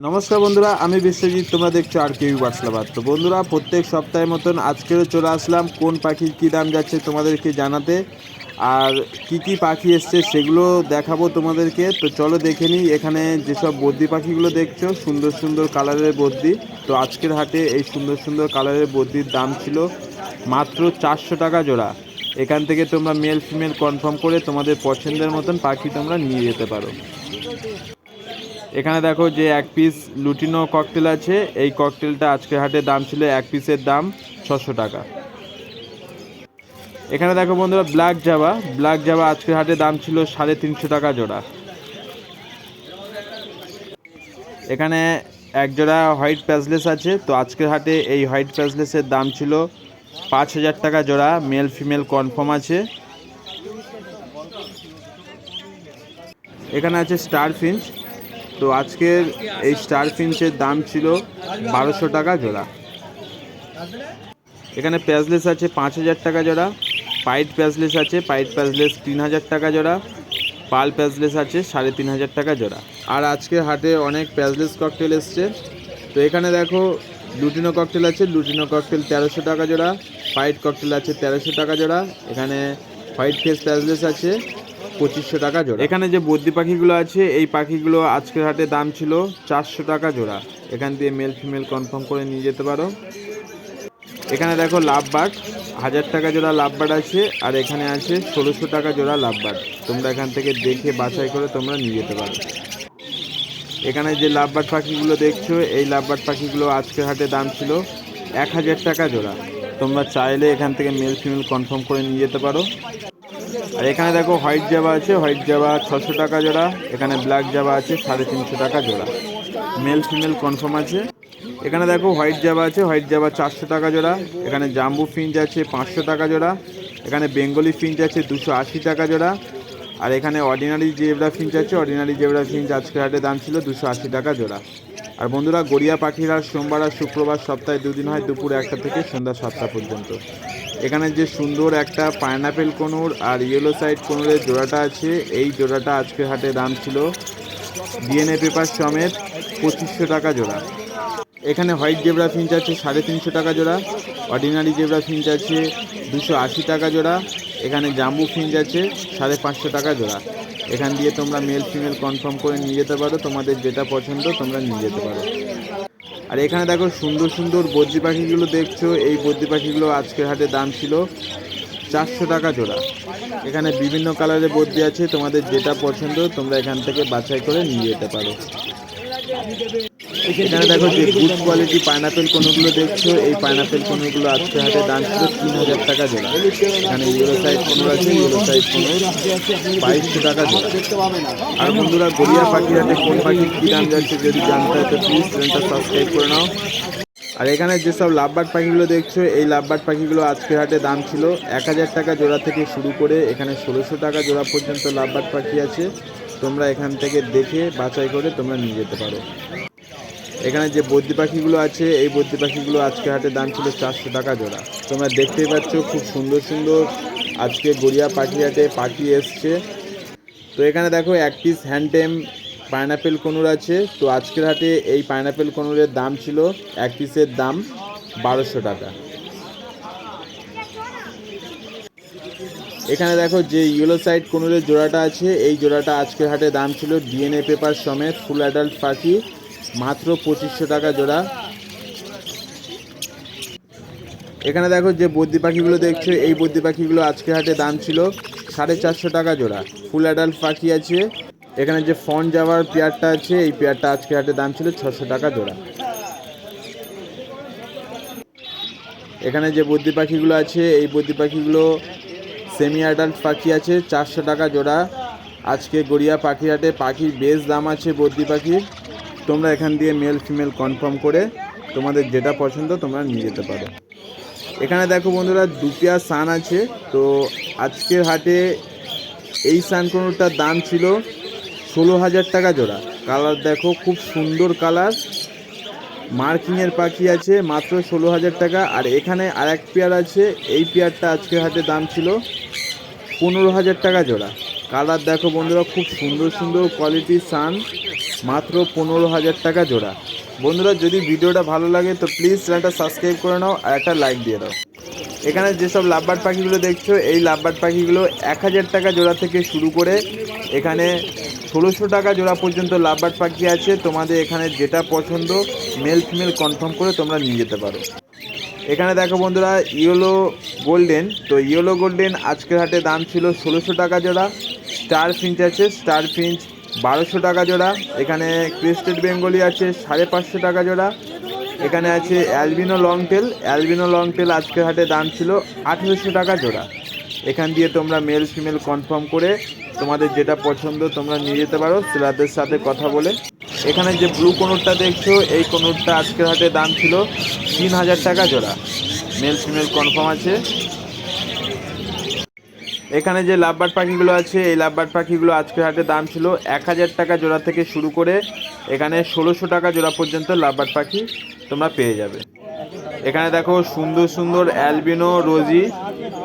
নমস্কার বন্ধুরা, আমি বিশ্বজিৎ, তোমরা দেখছ আর কেউ বার্সলাবাদ। তো বন্ধুরা, প্রত্যেক সপ্তাহের মতন আজকেও চলে আসলাম, কোন পাখির কী দাম যাচ্ছে তোমাদেরকে জানাতে, আর কি কি পাখি এসছে সেগুলো দেখাবো তোমাদেরকে। তো চলো দেখে নিই, এখানে যেসব বদ্যি পাখিগুলো দেখছ, সুন্দর সুন্দর কালারের বদ্যি তো আজকের হাটে এই সুন্দর সুন্দর কালারের বদ্যির দাম ছিল মাত্র চারশো টাকা জোড়া। এখান থেকে তোমরা মেল ফিমেল কনফার্ম করে তোমাদের পছন্দের মতন পাখি তোমরা নিয়ে যেতে পারো। এখানে দেখো যে এক পিস লুটিনো ককটেল আছে। এই ককটেলটা আজকে হাটে দাম ছিল এক পিসের দাম ছশো টাকা। এখানে দেখো বন্ধুরা ব্ল্যাক জাবা ব্ল্যাক জাবা আজকের হাটে দাম ছিল সাড়ে তিনশো টাকা জোড়া। এখানে এক জোড়া হোয়াইট প্যাজলেস আছে। তো আজকের হাটে এই হোয়াইট প্যাজলেসের দাম ছিল পাঁচ হাজার টাকা জোড়া। মেল ফিমেল কনফার্ম আছে। এখানে আছে স্টার ফিঞ্চ তো আজকের এই স্টার ফিঞ্চের দাম ছিল বারোশো টাকা জোড়া। এখানে প্যাজলেস আছে পাঁচ হাজার টাকা জোড়া, পাইট প্যাজলেস আছে, পাইট প্যাজলেস তিন হাজার টাকা জোড়া, পাল প্যাজলেস আছে সাড়ে তিন হাজার টাকা জোড়া। আর আজকে হাটে অনেক প্যাজলেস ককটেল এসছে। তো এখানে দেখো, লুটিনো ককটেল আছে, লুটিনো ককটেল তেরোশো টাকা জোড়া, পাইট ককটেল আছে তেরোশো টাকা জোড়া। এখানে হোয়াইট ফেস প্যাজলেস আছে পঁচিশশো টাকা জোড়া। এখানে যে বদ্যি পাখিগুলো আছে, এই পাখিগুলো আজকের হাটে দাম ছিল চারশো টাকা জোড়া। এখান দিয়ে মেল ফিমেল কনফার্ম করে নিয়ে যেতে পারো। এখানে দেখো লাভ বার্ড হাজার টাকা জোড়া লাভ বার্ড আছে, আর এখানে আছে ষোলোশো টাকা জোড়া লাভ বার্ড তোমরা এখান থেকে দেখে বাছাই করে তোমরা নিয়ে যেতে পারো। এখানে যে লাভবার্ড পাখিগুলো দেখছ, এই লাভবার্ড পাখিগুলো আজকের হাটে দাম ছিল এক হাজার টাকা জোড়া। তোমরা চাইলে এখান থেকে মেল ফিমেল কনফার্ম করে নিয়ে যেতে পারো। আর এখানে দেখো হোয়াইট জাবা আছে, হোয়াইট জাবা ছশো টাকা জোড়া, এখানে ব্ল্যাক জাবা আছে সাড়ে তিনশো টাকা জোড়া। মেল ফিমেল কনফার্ম আছে। এখানে দেখো হোয়াইট জাবা আছে, হোয়াইট জাবা চারশো টাকা জোড়া, এখানে জাম্বু ফিঞ্চ আছে পাঁচশো টাকা জোড়া, এখানে বেঙ্গলি ফিঞ্চ আছে দুশো আশি টাকা জোড়া, আর এখানে অর্ডিনারি জেবরা ফিঞ্চ আছে, অর্ডিনারি জেবরা ফিঞ্চ আজকের হাটে দাম ছিল দুশো আশি টাকা জোড়া। আর বন্ধুরা, গড়িয়া পাখিরা সোমবার আর শুক্রবার সপ্তাহে দুদিন হয় দুপুর একটা থেকে সন্ধ্যা সাতটা পর্যন্ত। এখানে যে সুন্দর একটা পাইনাপেল কোনুর আর ইয়েলো সাইড কোনুরের জোড়াটা আছে, এই জোড়াটা আজকের হাটে দাম ছিল ডিএনএ পেপার সমেত পঁচিশশো টাকা জোড়া। এখানে হোয়াইট জেবরা ফিঞ্চ আছে, সাড়ে তিনশো টাকা জোড়া। অর্ডিনারি জেবরা ফিঞ্চ আছে, দুশো আশি টাকা জোড়া। এখানে জাম্বু ফিঞ্চ আছে, সাড়ে পাঁচশো টাকা জোড়া। এখান দিয়ে তোমরা মেল ফিমেল কনফার্ম করে নিয়ে যেতে পারো। তোমাদের যেটা পছন্দ, তোমরা নিয়ে যেতে পারো। আর এখানে দেখো সুন্দর সুন্দর বদ্রি পাখিগুলো দেখছ। এই বদ্রি পাখিগুলো আজকের হাটে দাম ছিল চারশো টাকা জোড়া। এখানে বিভিন্ন কালারের বদ্রি আছে। তোমাদের যেটা পছন্দ, তোমরা এখান থেকে বাছাই করে নিয়ে যেতে পারো। এখানে দেখো যে গুড কোয়ালিটি পাইনাপেল কোনোগুলো দেখছ, এই পাইনাপেল কোনোগুলো আজকে হাটে দাম ছিল তিন হাজার টাকা জোড়া। এখানে ইউরো সাইজ কোনো আছে ইউরো সাইজ কোনো বাইশশো টাকা জোড়া। আর বন্ধুরা, গড়িয়া পাখি হাটে কোন পাখি কী দাম যাচ্ছে যদি জানতে হয়, তো প্লিজ চ্যানেলটা সাবস্ক্রাইব করে নাও। আর এখানে যেসব লাভবার্ড পাখিগুলো দেখছ, এই লাভবার্ড পাখিগুলো আজকের হাটে দাম ছিল এক হাজার টাকা জোড়া থেকে শুরু করে এখানে ষোলোশো টাকা জোড়া পর্যন্ত লাভবার্ড পাখি আছে। তোমরা এখান থেকে দেখে বাছাই করে তোমরা নিয়ে যেতে পারো। এখানে যে বদ্যি পাখিগুলো আছে, এই বদ্যি পাখিগুলো আজকে হাটে দাম ছিল চারশো টাকা জোড়া। তোমরা দেখতেই পাচ্ছ খুব সুন্দর সুন্দর আজকে গড়িয়া পাখি হাটে পাখি এসছে। তো এখানে দেখো এক পিস হ্যান্ডটেম পাইনাপেল কনুর আছে। তো আজকের হাটে এই পাইনাপেল কনুরের দাম ছিল এক পিসের দাম বারোশো টাকা। এখানে দেখো যে ইয়েলো সাইড কনুরের জোড়াটা আছে। এই জোড়াটা আজকের হাটে দাম ছিল ডিএনএ পেপার সমেত ফুল অ্যাডাল্ট পাখি। মাত্র পঁচিশশো টাকা জোড়া। এখানে দেখো যে বদ্যি পাখিগুলো দেখছ, এই বদ্যি পাখিগুলো আজকে হাটে দাম ছিল সাড়ে চারশো টাকা জোড়া। ফুল অ্যাডাল্ট পাখি আছে। এখানে যে ফন যাওয়ার পেয়ারটা আছে, এই পেয়ারটা আজকে হাটে দাম ছিল ছশো টাকা জোড়া। এখানে যে বদ্যি পাখিগুলো আছে, এই বদ্যি পাখিগুলো সেমি অ্যাডাল্ট পাখি আছে, চারশো টাকা জোড়া। আজকে গড়িয়া পাখি হাটে পাখির বেশ দাম আছে বদ্যি পাখির। তোমরা এখান দিয়ে মেল ফিমেল কনফার্ম করে তোমাদের যেটা পছন্দ তোমরা নিয়ে যেতে পারো। এখানে দেখো বন্ধুরা দুপিয়া সান আছে। তো আজকের হাটে এই সানকোনোটার দাম ছিল ষোলো হাজার টাকা জোড়া। কালার দেখো, খুব সুন্দর কালার মার্কিংয়ের পাখি আছে মাত্র ষোলো হাজার টাকা। আর এখানে আর এক পেয়ার আছে, এই পেয়ারটা আজকের হাটে দাম ছিল পনেরো হাজার টাকা জোড়া। কালার দেখো বন্ধুরা, খুব সুন্দর সুন্দর কোয়ালিটির সান মাত্র পনেরো হাজার টাকা জোড়া। বন্ধুরা, যদি ভিডিওটা ভালো লাগে তো প্লিজ চ্যানেলটা সাবস্ক্রাইব করে নাও আর একটা লাইক দিয়ে দাও। এখানে যেসব লাভবার্ড পাখিগুলো দেখছ, এই লাভবার্ড পাখিগুলো এক হাজার টাকা জোড়া থেকে শুরু করে এখানে ষোলোশো টাকা জোড়া পর্যন্ত লাভবার্ড পাখি আছে। তোমাদের এখানে যেটা পছন্দ মেল ফিমেল কনফার্ম করে তোমরা নিয়ে যেতে পারো। এখানে দেখো বন্ধুরা ইয়েলো গোল্ডেন তো ইয়েলো গোল্ডেন আজকের হাটে দাম ছিল ষোলোশো টাকা জোড়া। স্টার ফিঞ্চ আছে, স্টার ফিঞ্চ বারোশো টাকা জোড়া। এখানে ক্রিস্টেড বেঙ্গলি আছে, সাড়ে পাঁচশো টাকা জোড়া। এখানে আছে albino long tail. Albino long tail আজকের হাটে দাম ছিল আঠেরোশো টাকা জোড়া। এখান দিয়ে তোমরা মেল ফিমেল কনফার্ম করে তোমাদের যেটা পছন্দ তোমরা নিয়ে যেতে পারো, সেলারদের সাথে কথা বলে। এখানে যে ব্লু কোনোরটা দেখছ, এই কোনোরটা আজকের হাটে দাম ছিল তিন হাজার টাকা জোড়া। মেল ফিমেল কনফার্ম আছে। এখানে যে লাভবার্ড পাখিগুলো আছে, এই লাভবার্ড পাখিগুলো আজকের হাটে দাম ছিল এক হাজার টাকা জোড়া থেকে শুরু করে এখানে ষোলোশো টাকা জোড়া পর্যন্ত লাভবার্ড পাখি তোমরা পেয়ে যাবে। এখানে দেখো সুন্দর সুন্দর অ্যালবিনো, রোজি।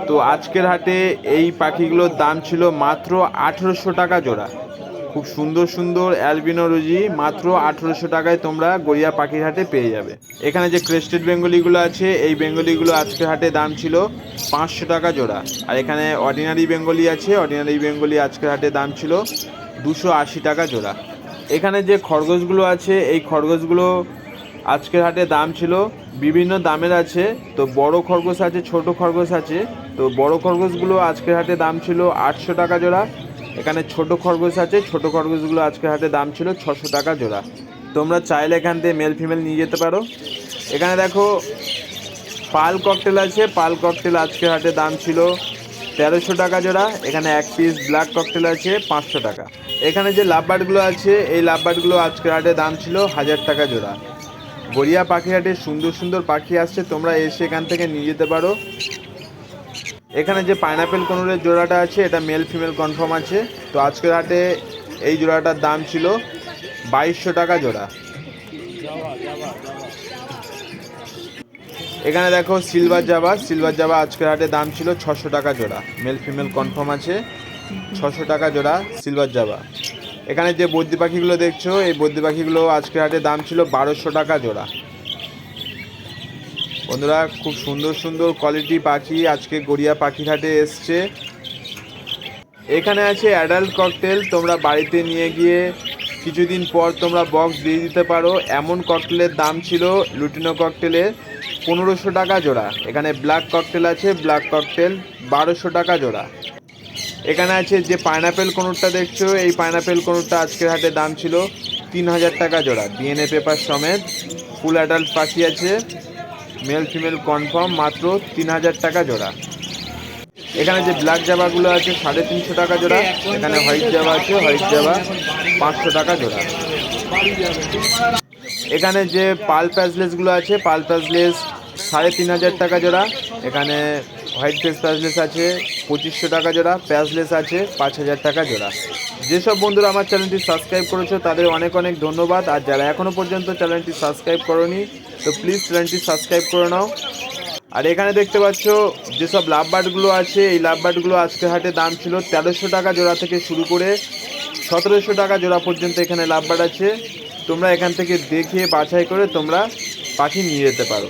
তো আজকের হাটে এই পাখিগুলোর দাম ছিল মাত্র আঠেরোশো টাকা জোড়া। খুব সুন্দর সুন্দর অ্যালবিনো রোজি, মাত্র আঠেরোশো টাকায় তোমরা গড়িয়া পাখির হাটে পেয়ে যাবে। এখানে যে ক্রেস্টেড বেঙ্গলিগুলো আছে, এই বেঙ্গলিগুলো আজকের হাটে দাম ছিল পাঁচশো টাকা জোড়া। আর এখানে অর্ডিনারি বেঙ্গলি আছে অর্ডিনারি বেঙ্গলি আজকের হাটে দাম ছিল দুশো আশি টাকা জোড়া। এখানে যে খরগোশগুলো আছে, এই খরগোশগুলো আজকের হাটে দাম ছিল, বিভিন্ন দামের আছে, তো বড় খরগোশ আছে, ছোট খরগোশ আছে, তো বড় খরগোশগুলো আজকের হাটে দাম ছিল আটশো টাকা জোড়া এখানে ছোট খরগোশ আছে, ছোট খরগোশগুলো আজকের হাটে দাম ছিল ছশো টাকা জোড়া। তোমরা চাইলে এখান থেকে মেল ফিমেল নিয়ে যেতে পারো। এখানে দেখো, পাল ককটেল আছে। পাল ককটেল আজকের হাটে দাম ছিল তেরোশো টাকা জোড়া। এখানে এক পিস ব্ল্যাক ককটেল আছে, পাঁচশো টাকা। এখানে যে লাভবার্ডগুলো আছে, এই লাভবার্ডগুলো আজকের হাটে দাম ছিল হাজার টাকা জোড়া। গড়িয়া পাখি হাটে সুন্দর সুন্দর পাখি আসছে, তোমরা এসে এখান থেকে নিয়ে যেতে পারো। এখানে যে পাইনাপেল কোনুরের জোড়াটা আছে, এটা মেল ফিমেল কনফার্ম আছে। তো আজকের হাটে এই জোড়াটার দাম ছিল বাইশশো টাকা জোড়া। এখানে দেখো সিলভার জাবা সিলভার জাবা আজকের হাটে দাম ছিল ছশো টাকা জোড়া। মেল ফিমেল কনফার্ম আছে, ছশো টাকা জোড়া সিলভার জাবা এখানে যে বদ্যি পাখিগুলো দেখছ, এই বদ্যি পাখিগুলো আজকের হাটে দাম ছিল বারোশো টাকা জোড়া। বন্ধুরা, খুব সুন্দর সুন্দর কোয়ালিটি পাখি আজকে গড়িয়া পাখির হাটে এসছে। এখানে আছে অ্যাডাল্ট ককটেল তোমরা বাড়িতে নিয়ে গিয়ে কিছুদিন পর তোমরা বক্স দিয়ে দিতে পারো। এমন ককটেলের দাম ছিল লুটিনো ককটেলের পনেরোশো টাকা জোড়া। এখানে ব্ল্যাক ককটেল আছে ব্ল্যাক ককটেল বারোশো টাকা জোড়া। এখানে আছে যে পাইনাপেল কোনোরটা দেখছ, এই পাইনাপেল কোনোরটা আজকের হাটে দাম ছিল তিন হাজার টাকা জোড়া। ডিএনএ পেপার সমেত ফুল অ্যাডাল্ট পাখি আছে। মেল ফিমেল কনফার্ম মাত্র তিন হাজার টাকা জোড়া। এখানে যে ব্ল্যাক জাবাগুলো আছে, সাড়ে তিনশো টাকা জোড়া। এখানে হোয়াইট জাবা আছে হোয়াইট জাবা পাঁচশো টাকা জোড়া। এখানে যে পাল প্যাসলেসগুলো আছে পাল প্যাসলেস সাড়ে তিন হাজার টাকা জোড়া। এখানে হোয়াইট ফেস প্যাজলেস আছে, পঁচিশশো টাকা জোড়া প্যাজলেস আছে, পাঁচ হাজার টাকা জোড়া। যেসব বন্ধুরা আমার চ্যানেলটি সাবস্ক্রাইব করেছ, তাদের অনেক অনেক ধন্যবাদ। আর যারা এখনও পর্যন্ত চ্যানেলটি সাবস্ক্রাইব করনি, তো প্লিজ চ্যানেলটি সাবস্ক্রাইব করে নাও। আর এখানে দেখতে পাচ্ছ, যেসব লাভ বার্ডগুলো আছে, এই লাভ বার্ডগুলো আজকে হাটে দাম ছিল তেরোশো টাকা জোড়া থেকে শুরু করে সতেরোশো টাকা জোড়া পর্যন্ত এখানে লাভ বার্ড আছে। তোমরা এখান থেকে দেখে বাছাই করে তোমরা পাখি নিয়ে যেতে পারো।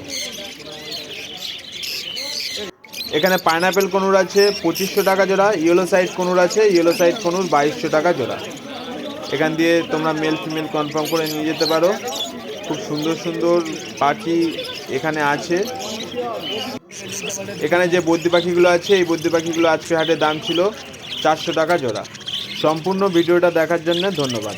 এখানে পাইনাপেল কনুর আছে, পঁচিশশো টাকা জোড়া ইয়েলো সাইড কনুর আছে ইয়েলো সাইড কনুর বাইশশো টাকা জোড়া। এখান দিয়ে তোমরা মেল ফিমেল কনফার্ম করে নিয়ে যেতে পারো। খুব সুন্দর সুন্দর পাখি এখানে আছে। এখানে যে বদ্যি পাখিগুলো আছে, এই বদ্যি পাখিগুলো আজকে হাটে দাম ছিল চারশো টাকা জোড়া। সম্পূর্ণ ভিডিওটা দেখার জন্য ধন্যবাদ।